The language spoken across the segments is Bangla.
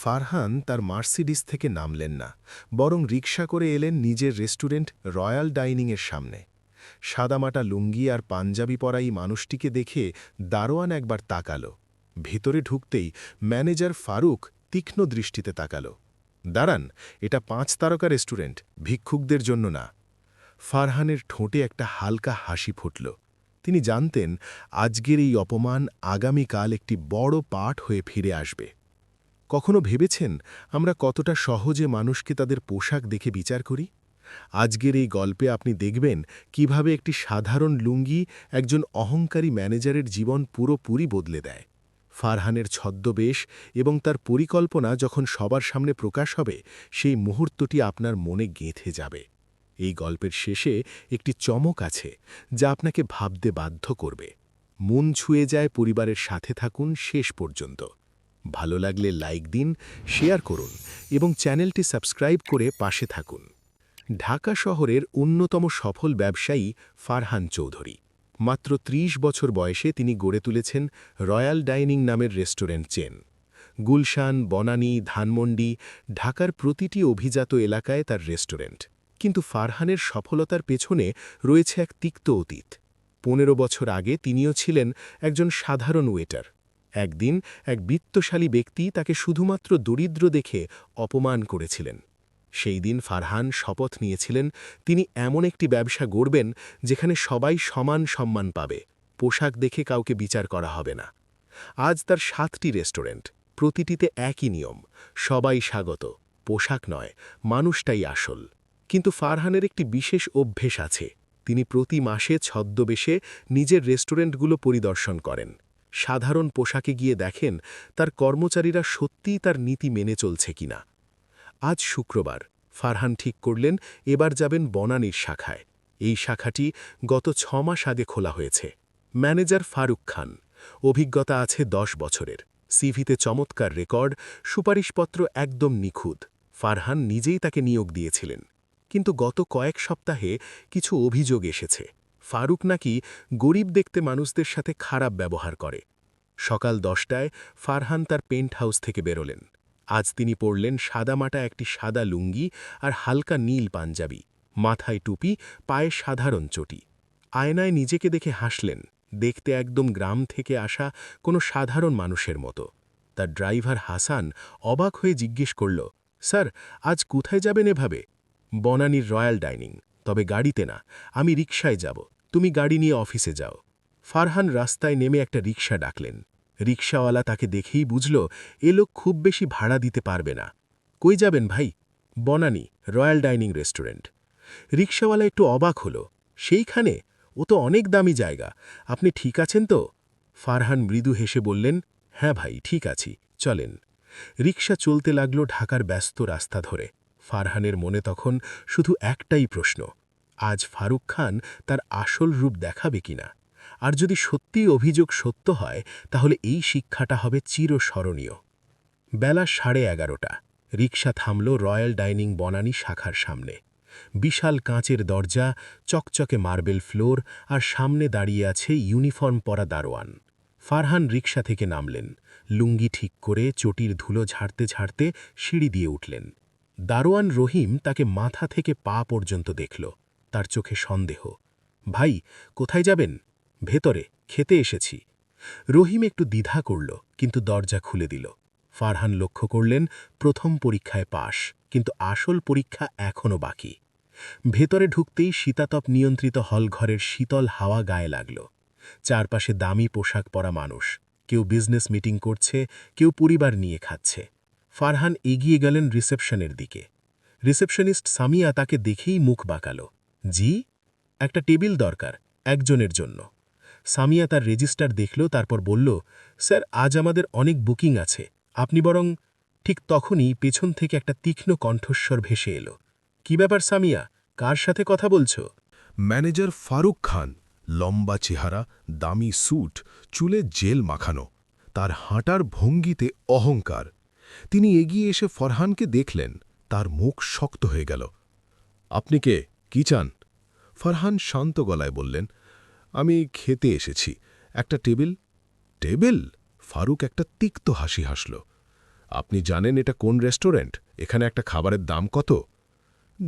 ফারহান তার মার্সিডিস থেকে নামলেন না, বরং রিকশা করে এলেন নিজের রেস্টুরেন্ট রয়্যাল ডাইনিংয়ের সামনে। সাদামাটা লুঙ্গি আর পাঞ্জাবি পরাই মানুষটিকে দেখে দারোয়ান একবার তাকাল। ভেতরে ঢুকতেই ম্যানেজার ফারুক তীক্ষ্ণ দৃষ্টিতে তাকাল। দাঁড়ান, এটা পাঁচ তারকা রেস্টুরেন্ট, ভিক্ষুকদের জন্য না। ফারহানের ঠোঁটে একটা হালকা হাসি ফুটল। তিনি জানতেন, আজকের এই অপমান আগামীকাল একটি বড় পাঠ হয়ে ফিরে আসবে। কখনো ভেবেছেন আমরা কতটা সহজে মানুষকে তাদের পোশাক দেখে বিচার করি? আজকের এই গল্পে আপনি দেখবেন কীভাবে একটি সাধারণ লুঙ্গি একজন অহংকারী ম্যানেজারের জীবন পুরোপুরি বদলে দেয়। ফারহানের ছদ্মবেশ এবং তার পরিকল্পনা যখন সবার সামনে প্রকাশ হবে, সেই মুহূর্তটি আপনার মনে গেঁথে যাবে। এই গল্পের শেষে একটি চমক আছে যা আপনাকে ভাবতে বাধ্য করবে। মন ছুঁয়ে যায় পরিবারের সাথে থাকুন শেষ পর্যন্ত। ভালো লাগলে লাইক দিন, শেয়ার করুন এবং চ্যানেলটি সাবস্ক্রাইব করে পাশে থাকুন। ঢাকা শহরের অন্যতম সফল ব্যবসায়ী ফারহান চৌধুরী। মাত্র ৩০ বছর বয়সে তিনি গড়ে তুলেছেন রয়্যাল ডাইনিং নামের রেস্টুরেন্ট চেন। গুলশান, বনানী, ধানমন্ডি ঢাকার প্রতিটি অভিজাত এলাকায় তার রেস্টুরেন্ট। কিন্তু ফারহানের সফলতার পেছনে রয়েছে এক তিক্ত অতীত। পনেরো বছর আগে তিনিও ছিলেন একজন সাধারণ ওয়েটার। একদিন এক বিত্তশালী ব্যক্তি তাকে শুধুমাত্র দরিদ্র দেখে অপমান করেছিলেন। সেই দিন ফারহান শপথ নিয়েছিলেন, তিনি এমন একটি ব্যবসা গড়বেন যেখানে সবাই সমান সম্মান পাবে, পোশাক দেখে কাউকে বিচার করা হবে না। আজ তার সাতটি রেস্টুরেন্ট, প্রতিটিতে একই নিয়ম, সবাই স্বাগত, পোশাক নয়, মানুষটাই আসল। কিন্তু ফারহানের একটি বিশেষ অভ্যেস আছে, তিনি প্রতি মাসে ছদ্মবেশে নিজের রেস্টুরেন্টগুলো পরিদর্শন করেন। সাধারণ পোশাকে গিয়ে দেখেন তার কর্মচারীরা সত্যিই তার নীতি মেনে চলছে কিনা। আজ শুক্রবার, ফারহান ঠিক করলেন, এবার যাবেন বনানীর শাখায়। এই শাখাটি গত ছ মাস আগে খোলা হয়েছে। ম্যানেজার ফারুক খান। অভিজ্ঞতা আছে দশ বছরের। সিভিতে চমৎকার রেকর্ড, সুপারিশপত্র একদম নিখুঁত। ফারহান নিজেই তাকে নিয়োগ দিয়েছিলেন। কিন্তু গত কয়েক সপ্তাহে কিছু অভিযোগ এসেছে। ফারুক নাকি গরিব দেখতে মানুষদের সাথে খারাপ ব্যবহার করে। সকাল দশটায় ফারহান তার পেন্ট হাউস থেকে বেরোলেন। আজ তিনি পড়লেন সাদামাটা একটি সাদা লুঙ্গি আর হালকা নীল পাঞ্জাবি, মাথায় টুপি, পায়ে সাধারণ চটি। আয়নায় নিজেকে দেখে হাসলেন, দেখতে একদম গ্রাম থেকে আসা কোনো সাধারণ মানুষের মতো। তার ড্রাইভার হাসান অবাক হয়ে জিজ্ঞেস করল, স্যার, আজ কোথায় যাবেন এভাবে? বনানীর রয়্যাল ডাইনিং, তবে গাড়িতে না, আমি রিকশায় যাব। তুমি গাড়ি নিয়ে অফিসে যাও। ফারহান রাস্তায় নেমে একটা রিকশা ডাকলেন। রিকশাওয়ালা তাকে দেখেই বুঝল, এ লোক খুব বেশি ভাড়া দিতে পারবে না। কই যাবেন ভাই? Banani, royal dining restaurant. Rickshawwala একটু অবাক হল, সেইখানে? ও তো অনেক দামি জায়গা। আপনি ঠিক আছেন তো? ফারহান মৃদু হেসে বললেন হ্যাঁ ভাই, ঠিক আছি, চলেন। রিকশা চলতে লাগল ঢাকার ব্যস্ত রাস্তা ধরে। ফারহানের মনে তখন শুধু একটাই প্রশ্ন আজ ফারুক খান তার আসল রূপ দেখাবে কিনা? আর যদি সত্যিই অভিযোগ সত্য হয়, তাহলে এই শিক্ষাটা হবে চিরস্মরণীয়। বেলা সাড়ে এগারোটা, রিকশা থামল রয়্যাল ডাইনিং বনানী শাখার সামনে। বিশাল কাঁচের দরজা, চকচকে মার্বেল ফ্লোর আর সামনে দাঁড়িয়ে আছে ইউনিফর্ম পরা দারোয়ান। ফারহান রিকশা থেকে নামলেন। লুঙ্গি ঠিক করে চটির ধুলো ঝাড়তে ঝাড়তে সিঁড়ি দিয়ে উঠলেন। দারোয়ান রহিম তাকে মাথা থেকে পা পর্যন্ত দেখল। তার চোখে সন্দেহ। ভাই, কোথায় যাবেন? ভেতরে, খেতে এসেছি। রহিম একটু দ্বিধা করল, কিন্তু দরজা খুলে দিল। ফারহান লক্ষ্য করলেন, প্রথম পরীক্ষায় পাশ, কিন্তু আসল পরীক্ষা এখনও বাকি। ভেতরে ঢুকতেই শীতাতপ নিয়ন্ত্রিত হলঘরের শীতল হাওয়া গায়ে লাগল। চারপাশে দামি পোশাক পরা মানুষ। কেউ বিজনেস মিটিং করছে, কেউ পরিবার নিয়ে খাচ্ছে। ফারহান এগিয়ে গেলেন রিসেপশনের দিকে। রিসেপশনিস্ট সামিয়া তাকে দেখেই মুখ বাঁকাল। জি, একটা টেবিল দরকার, একজনের জন্য। সামিয়া তার রেজিস্টার দেখল, তারপর বলল, স্যার, আজ আমাদের অনেক বুকিং আছে। আপনি বরং ঠিক তখনই পেছন থেকে একটা তীক্ষ্ণ কণ্ঠস্বর ভেসে এলো। কি ব্যাপার সামিয়া? কার সাথে কথা বলছো? ম্যানেজার ফারুক খান, লম্বা চেহারা, দামি স্যুট, চুলে জেল মাখানো, তার হাঁটার ভঙ্গিতে অহংকার। তিনি এগিয়ে এসে ফরহানকে দেখলেন, তার মুখ শক্ত হয়ে গেল। আপনি কে? কি চান? ফরহান শান্ত গলায় বললেন, আমি খেতে এসেছি। একটা টেবিল? টেবিল? ফারুক একটা তিক্ত হাসি হাসল। আপনি জানেন এটা কোন রেস্টুরেন্ট? এখানে একটা খাবারের দাম কত?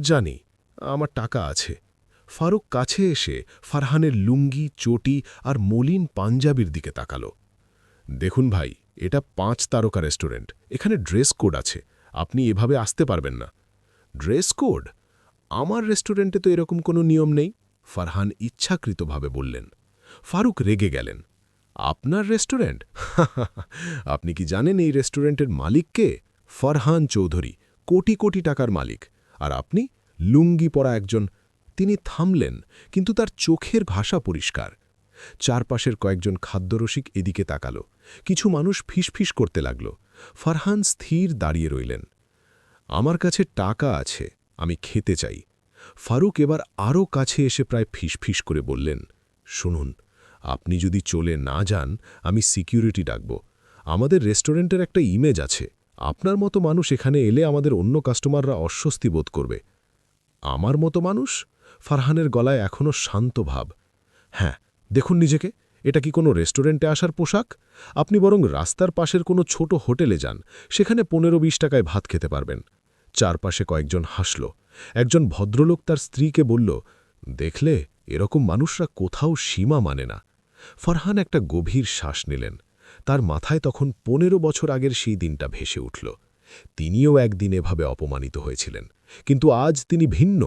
জানি, আমার টাকা আছে। ফারুক কাছে এসে ফারহানের লুঙ্গি, চটি আর মলিন পাঞ্জাবির দিকে তাকালো। দেখুন ভাই, এটা পাঁচ তারকা রেস্টুরেন্ট। এখানে ড্রেস কোড আছে। আপনি এভাবে আসতে পারবেন না। Dress code? আমার রেস্টুরেন্টে তো এরকম কোনো নিয়ম নেই, ফারহান ইচ্ছাকৃতভাবে বললেন। ফারুক রেগে গেলেন। আপনার রেস্টুরেন্ট আপনি কি জানেন এই রেস্টুরেন্টের মালিককে ফরহান চৌধুরী, কোটি কোটি টাকার মালিক। আর আপনি? লুঙ্গি পরা একজন। তিনি থামলেন, কিন্তু তার চোখের ভাষা পরিষ্কার। চারপাশের কয়েকজন খাদ্যরসিক এদিকে তাকাল। কিছু মানুষ ফিসফিস করতে লাগল। ফারহান স্থির দাঁড়িয়ে রইলেন। আমার কাছে টাকা আছে। আমি খেতে চাই। ফারুক এবার আরও কাছে এসে প্রায় ফিসফিস করে বললেন, শুনুন, আপনি যদি চলে না যান, আমি সিকিউরিটি ডাকব। আমাদের রেস্টুরেন্টের একটা ইমেজ আছে। আপনার মতো মানুষ এখানে এলে আমাদের অন্য কাস্টমাররা অস্বস্তি বোধ করবে। আমার মতো মানুষ? ফারহানের গলায় এখনও শান্ত ভাব। হ্যাঁ দেখুন নিজেকে, এটা কি কোনো রেস্টুরেন্টে আসার পোশাক? আপনি বরং রাস্তার পাশের কোনো ছোট হোটেলে যান, সেখানে পনেরো বিশ টাকায় ভাত খেতে পারবেন। চারপাশে কয়েকজন হাসল। একজন ভদ্রলোক তার স্ত্রীকে বলল, দেখলে, এরকম মানুষরা কোথাও সীমা মানে না। ফরহান একটা গভীর শ্বাস নিলেন। তার মাথায় তখন পনেরো বছর আগের সেই দিনটা ভেসে উঠল। তিনিও একদিন এভাবে অপমানিত হয়েছিলেন। কিন্তু আজ তিনি ভিন্ন।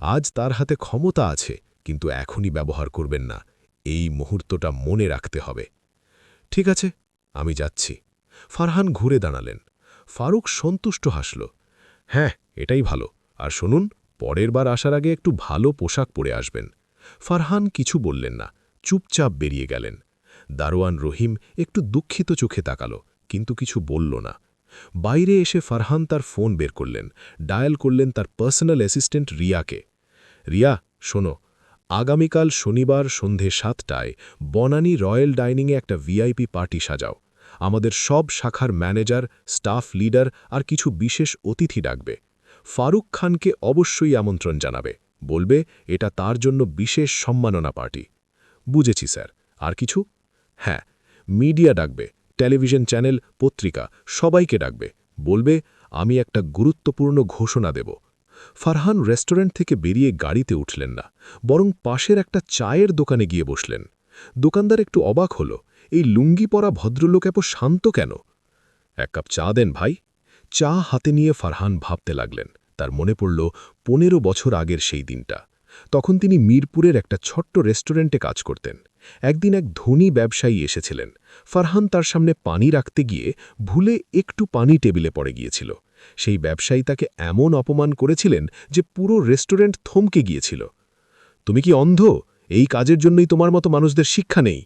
আজ তার হাতে ক্ষমতা আছে, কিন্তু এখনই ব্যবহার করবেন না। এই মুহূর্তটা মনে রাখতে হবে। ঠিক আছে, আমি যাচ্ছি। ফারহান ঘুরে দাঁড়ালেন। ফারুক সন্তুষ্ট হাসল। হ্যাঁ এটাই ভালো। আর শুনুন, পরের বার আসার আগে একটু ভালো পোশাক পরে আসবেন। ফারহান কিছু বললেন না, চুপচাপ বেরিয়ে গেলেন। দারোয়ান রহিম একটু দুঃখিত চোখে তাকাল, কিন্তু কিছু বলল না। বাইরে এসে ফারহান তার ফোন বের করলেন, ডায়াল করলেন তার পার্সোনাল অ্যাসিস্ট্যান্ট রিয়াকে। রিয়া, শোনো, আগামীকাল শনিবার সন্ধে সাতটায় বনানী রয়্যাল ডাইনিংয়ে একটা ভিআইপি পার্টি সাজাও। আমাদের সব শাখার ম্যানেজার, স্টাফ লিডার আর কিছু বিশেষ অতিথি ডাকবে। ফারুক খানকে অবশ্যই আমন্ত্রণ জানাবে। বলবে, এটা তার জন্য বিশেষ সম্মাননা পার্টি। বুঝেছি, স্যার। আর কিছু? হ্যাঁ মিডিয়া ডাকবে, টেলিভিশন চ্যানেল, পত্রিকা, সবাইকে ডাকবে। বলবে, আমি একটা গুরুত্বপূর্ণ ঘোষণা দেব। ফারহান রেস্টুরেন্ট থেকে বেরিয়ে গাড়িতে উঠলেন না, বরং পাশের একটা চায়ের দোকানে গিয়ে বসলেন। দোকানদার একটু অবাক হল। এই লুঙ্গি পরা ভদ্রলোক এত শান্ত কেন? এক কাপ চা দেন ভাই। চা হাতে নিয়ে ফারহান ভাবতে লাগলেন। তার মনে পড়ল পনেরো বছর আগের সেই দিনটা। তখন তিনি মিরপুরের একটা ছোট্ট রেস্টুরেন্টে কাজ করতেন। একদিন এক ধনী ব্যবসায়ী এসেছিলেন। ফারহান তার সামনে পানি রাখতে গিয়ে ভুলে একটু পানি টেবিলে পড়ে গিয়েছিল। সেই ব্যবসায়ী তাকে এমন অপমান করেছিলেন যে পুরো রেস্টুরেন্ট থমকে গিয়েছিল। তুমি কি অন্ধ? এই কাজের জন্যই তোমার মতো মানুষদের শিক্ষা নেই।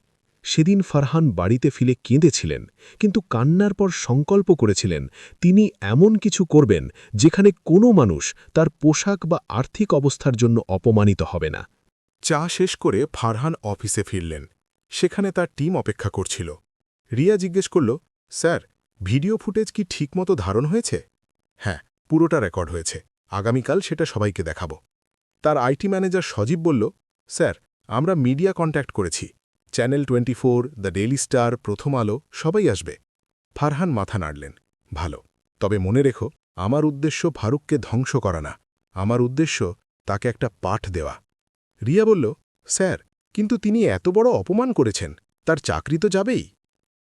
সেদিন ফারহান বাড়িতে ফিরে কেঁদেছিলেন, কিন্তু কান্নার পর সংকল্প করেছিলেন, তিনি এমন কিছু করবেন যেখানে কোনো মানুষ তার পোশাক বা আর্থিক অবস্থার জন্য অপমানিত হবে না। চা শেষ করে ফারহান অফিসে ফিরলেন। সেখানে তার টিম অপেক্ষা করছিল। রিয়া জিজ্ঞেস করল, স্যার, ভিডিও ফুটেজ কি ঠিকমতো ধারণ হয়েছে? হ্যাঁ পুরোটা রেকর্ড হয়েছে। আগামীকাল সেটা সবাইকে দেখাব। তার আইটি ম্যানেজার সজীব বলল, স্যার, আমরা মিডিয়া কন্ট্যাক্ট করেছি। Channel twenty four the daily star Prothom Alo, সবাই আসবে। ফারহান মাথা নাড়লেন। ভালো। তবে মনে রেখো, আমার উদ্দেশ্য ফারুককে ধ্বংস করা না। আমার উদ্দেশ্য তাকে একটা পাঠ দেওয়া। রিয়া বলল, স্যার, কিন্তু তিনি এত বড় অপমান করেছেন। তার চাকরি তো যাবেই।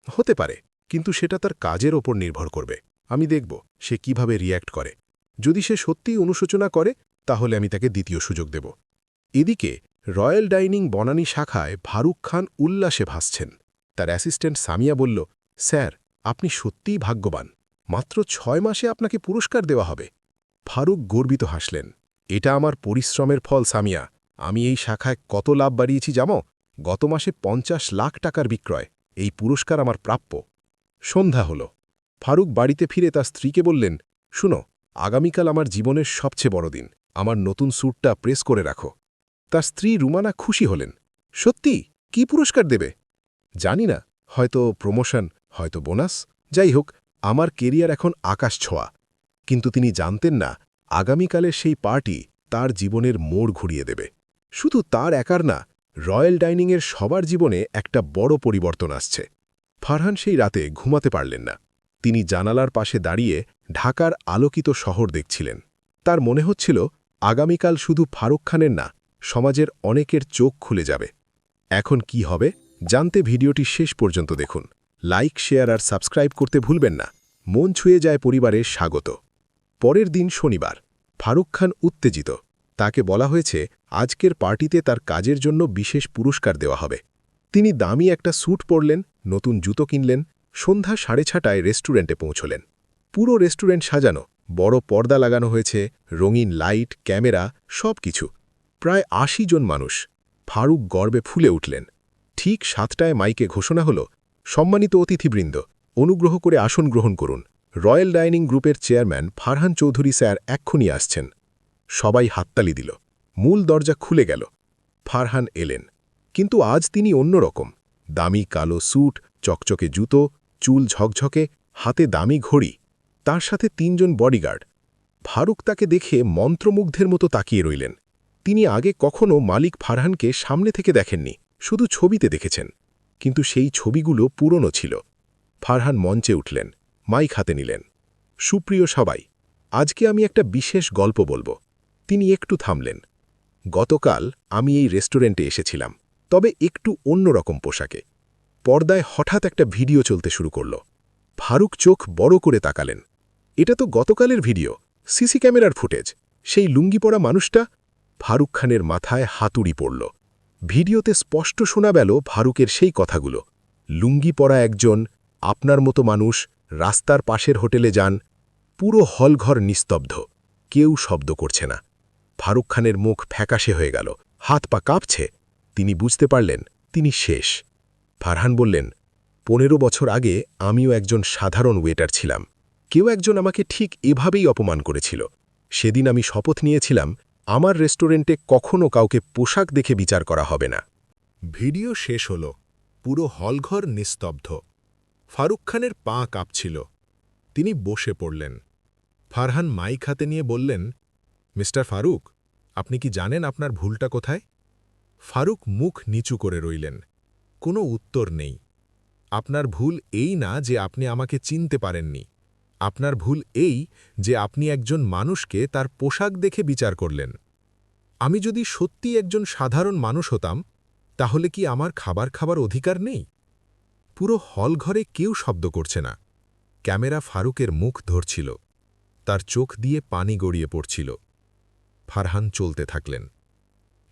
হতে পারে, কিন্তু সেটা তার কাজের ওপর নির্ভর করবে। আমি দেখব সে কীভাবে রিয়্যাক্ট করে। যদি সে সত্যিই অনুশোচনা করে, তাহলে আমি তাকে দ্বিতীয় সুযোগ দেব। এদিকে রয়্যাল ডাইনিং বনানী শাখায় ফারুক খান উল্লাসে ভাসছেন। তার অ্যাসিস্ট্যান্ট সামিয়া বলল, স্যার, আপনি সত্যিই ভাগ্যবান। মাত্র ছয় মাসে আপনাকে পুরস্কার দেওয়া হবে ফারুক গর্বিত হাসলেন, এটা আমার পরিশ্রমের ফল, সামিয়া। আমি এই শাখায় কত লাভ বাড়িয়েছি জামো গত মাসে পঞ্চাশ লাখ টাকার বিক্রয়। এই পুরস্কার আমার প্রাপ্য সন্ধ্যা হল। ফারুক বাড়িতে ফিরে তার স্ত্রীকে বললেন, শুনো, আগামীকাল আমার জীবনের সবচেয়ে বড় দিন আমার নতুন স্যুটটা প্রেস করে রাখো। তার স্ত্রী রুমানা খুশি হলেন। সত্যি? কি পুরস্কার দেবে? জানি না। হয়তো প্রমোশন, হয়তো বোনাস। যাই হোক, আমার কেরিয়ার এখন আকাশ ছোঁয়া। কিন্তু তিনি জানতেন না আগামীকালের সেই পার্টি তার জীবনের মোড় ঘুরিয়ে দেবে। শুধু তার একার না, রয়্যাল ডাইনিংয়ের সবার জীবনে একটা বড় পরিবর্তন আসছে। ফারহান সেই রাতে ঘুমাতে পারলেন না। তিনি জানালার পাশে দাঁড়িয়ে ঢাকার আলোকিত শহর দেখছিলেন। তার মনে হচ্ছিল, আগামীকাল শুধু ফারুক খানের না সমাজের অনেকের চোখ খুলে যাবে। এখন কি হবে, জানতে ভিডিওটি শেষ পর্যন্ত দেখুন। লাইক, শেয়ার আর সাবস্ক্রাইব করতে ভুলবেন না। মন ছুঁয়ে যায় পরিবারের স্বাগত। পরের দিন শনিবার, ফারুক খান উত্তেজিত। তাকে বলা হয়েছে, আজকের পার্টিতে তার কাজের জন্য বিশেষ পুরস্কার দেওয়া হবে। তিনি দামি একটা স্যুট পরলেন, নতুন জুতো কিনলেন, সন্ধ্যা সাড়ে ছটায় রেস্টুরেন্টে পৌঁছলেন। পুরো রেস্টুরেন্ট সাজানো, বড় পর্দা লাগানো হয়েছে, রঙিন লাইট, ক্যামেরা সব কিছু প্রায় আশি জন মানুষ ফারুক গর্বে ফুলে উঠলেন। ঠিক সাতটায় মাইকে ঘোষণা হল, সম্মানিত অতিথিবৃন্দ, অনুগ্রহ করে আসন গ্রহণ করুন। রয়্যাল ডাইনিং গ্রুপের চেয়ারম্যান ফারহান চৌধুরী স্যার এক্ষুনি আসছেন। সবাই হাততালি দিল। মূল দরজা খুলে গেল। ফারহান এলেন। কিন্তু আজ তিনি অন্যরকম দামি কালো স্যুট, চকচকে জুতো, চুল ঝকঝকে, হাতে দামি ঘড়ি, তার সাথে তিনজন বডিগার্ড। ফারুক তাকে দেখে মন্ত্রমুগ্ধের মতো তাকিয়ে রইলেন। তিনি আগে কখনও মালিক ফারহানকে সামনে থেকে দেখেননি, শুধু ছবিতে দেখেছেন। কিন্তু সেই ছবিগুলো পুরনো ছিল। ফারহান মঞ্চে উঠলেন, মাইক হাতে নিলেন। সুপ্রিয় সবাই, আজকে আমি একটা বিশেষ গল্প বলব। তিনি একটু থামলেন। গতকাল আমি এই রেস্টুরেন্টে এসেছিলাম, তবে একটু অন্যরকম পোশাকে। পর্দায় হঠাৎ একটা ভিডিও চলতে শুরু করল। ফারুক চোখ বড় করে তাকালেন। এটা তো গতকালের ভিডিও, সিসি ক্যামেরার ফুটেজ। সেই লুঙ্গি পরা মানুষটা ফারুক খানের মাথায় হাতুড়ি পড়ল। ভিডিওতে স্পষ্ট শোনা গেল ফারুকের সেই কথাগুলো। লুঙ্গি পরা একজন, আপনার মতো মানুষ, রাস্তার পাশের হোটেলে যান, পুরো হলঘর নিস্তব্ধ, কেউ শব্দ করছে না। ফারুক খানের মুখ ফ্যাকাশে হয়ে গেল, হাত পা কাঁপছে। তিনি বুঝতে পারলেন, তিনি শেষ। ফারহান বললেন, পনেরো বছর আগে আমিও একজন সাধারণ ওয়েটার ছিলাম। কেউ একজন আমাকে ঠিক এভাবেই অপমান করেছিল। সেদিন আমি শপথ নিয়েছিলাম আমার রেস্টুরেন্টে কখনও কাউকে পোশাক দেখে বিচার করা হবে না। ভিডিও শেষ হল। পুরো হলঘর নিস্তব্ধ। ফারুক খানের পা কাঁপছিল। তিনি বসে পড়লেন। ফারহান মাইক হাতে নিয়ে বললেন, মিস্টার ফারুক, আপনি কি জানেন আপনার ভুলটা কোথায়? ফারুক মুখ নিচু করে রইলেন। কোনো উত্তর নেই। আপনার ভুল এই না যে আপনি আমাকে চিনতে পারেননি। আপনার ভুল এই যে আপনি একজন মানুষকে তার পোশাক দেখে বিচার করলেন। আমি যদি সত্যি একজন সাধারণ মানুষ হতাম, তাহলে কি আমার খাবার খাবার অধিকার নেই? পুরো হলঘরে কেউ শব্দ করছে না। ক্যামেরা ফারুকের মুখ ধরছিল। তার চোখ দিয়ে পানি গড়িয়ে পড়ছিল। ফারহান চলতে থাকলেন।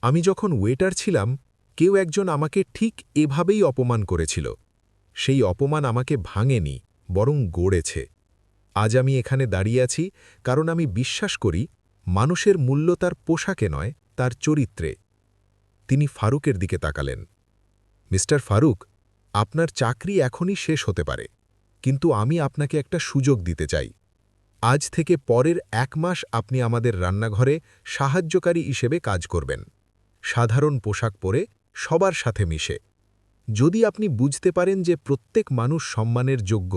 আমি যখন ওয়েটার ছিলাম, কেউ একজন আমাকে ঠিক এভাবেই অপমান করেছিল। সেই অপমান আমাকে ভাঙেনি, বরং গড়েছে। আজ আমি এখানে দাঁড়িয়ে আছি কারণ আমি বিশ্বাস করি মানুষের মূল্য তার পোশাকে নয়, তার চরিত্রে। তিনি ফারুকের দিকে তাকালেন। মিস্টার ফারুক, আপনার চাকরি এখনই শেষ হতে পারে, কিন্তু আমি আপনাকে একটা সুযোগ দিতে চাই। আজ থেকে পরের এক মাস আপনি আমাদের রান্নাঘরে সাহায্যকারী হিসেবে কাজ করবেন। সাধারণ পোশাক পরে সবার সাথে মিশে। যদি আপনি বুঝতে পারেন যে প্রত্যেক মানুষ সম্মানের যোগ্য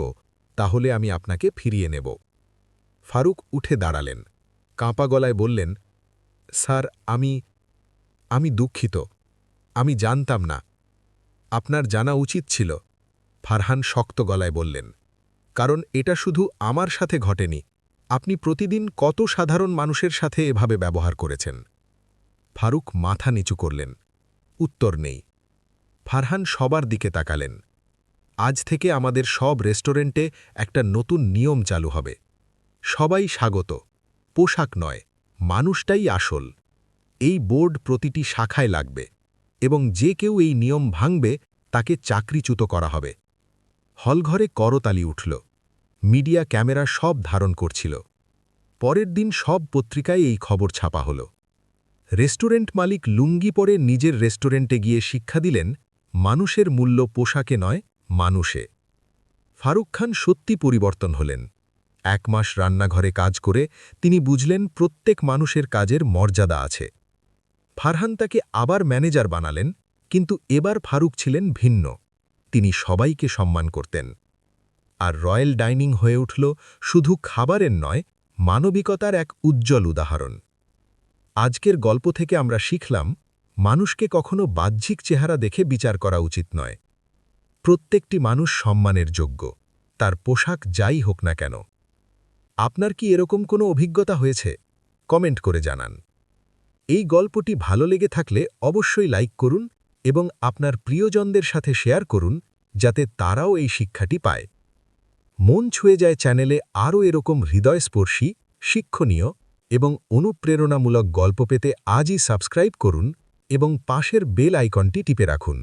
তাহলে আমি আপনাকে ফিরিয়ে নেব। ফারুক উঠে দাঁড়ালেন, কাঁপা গলায় বললেন, স্যার, আমি আমি দুঃখিত, আমি জানতাম না। আপনার জানা উচিত ছিল। ফারহান শক্ত গলায় বললেন, কারণ এটা শুধু আমার সাথে ঘটেনি। আপনি প্রতিদিন কত সাধারণ মানুষের সাথে এভাবে ব্যবহার করেছেন? ফারুক মাথা নিচু করলেন, উত্তর নেই। ফারহান সবার দিকে তাকালেন আজ থেকে আমাদের সব রেস্টুরেন্টে একটা নতুন নিয়ম চালু হবে। সবাই স্বাগত। পোশাক নয়, মানুষটাই আসল। এই বোর্ড প্রতিটি শাখায় লাগবে এবং যে কেউ এই নিয়ম ভাঙবে, তাকে চাকরিচ্যুত করা হবে। হলঘরে করতালি উঠল। মিডিয়া ক্যামেরা সব ধারণ করছিল। পরের দিন সব পত্রিকায় এই খবর ছাপা হল। রেস্টুরেন্ট মালিক লুঙ্গি পরে নিজের রেস্টুরেন্টে গিয়ে শিক্ষা দিলেন, মানুষের মূল্য পোশাকে নয় মানুষে। ফারুক খান সত্যি পরিবর্তন হলেন। এক মাস রান্নাঘরে কাজ করে তিনি বুঝলেন প্রত্যেক মানুষের কাজের মর্যাদা আছে। ফারহান তাকে আবার ম্যানেজার বানালেন, কিন্তু এবার ফারুক ছিলেন ভিন্ন। তিনি সবাইকে সম্মান করতেন। আর রয়্যাল ডাইনিং হয়ে উঠল শুধু খাবারের নয়, মানবিকতার এক উজ্জ্বল উদাহরণ। আজকের গল্প থেকে আমরা শিখলাম, মানুষকে কখনো বাহ্যিক চেহারা দেখে বিচার করা উচিত নয়। প্রত্যেকটি মানুষ সম্মানের যোগ্য। তার পোশাক যাই হোক না কেন। আপনার কি এরকম কোনো অভিজ্ঞতা হয়েছে? কমেন্ট করে জানান। এই গল্পটি ভালো লেগে থাকলে অবশ্যই লাইক করুন এবং আপনার প্রিয়জনদের সাথে শেয়ার করুন, যাতে তারাও এই শিক্ষাটি পায়। মন ছুঁয়ে যায় চ্যানেলে আরও এরকম হৃদয়স্পর্শী, শিক্ষণীয় এবং অনুপ্রেরণামূলক গল্প পেতে আজই সাবস্ক্রাইব করুন এবং পাশের বেল আইকনটি টিপে রাখুন।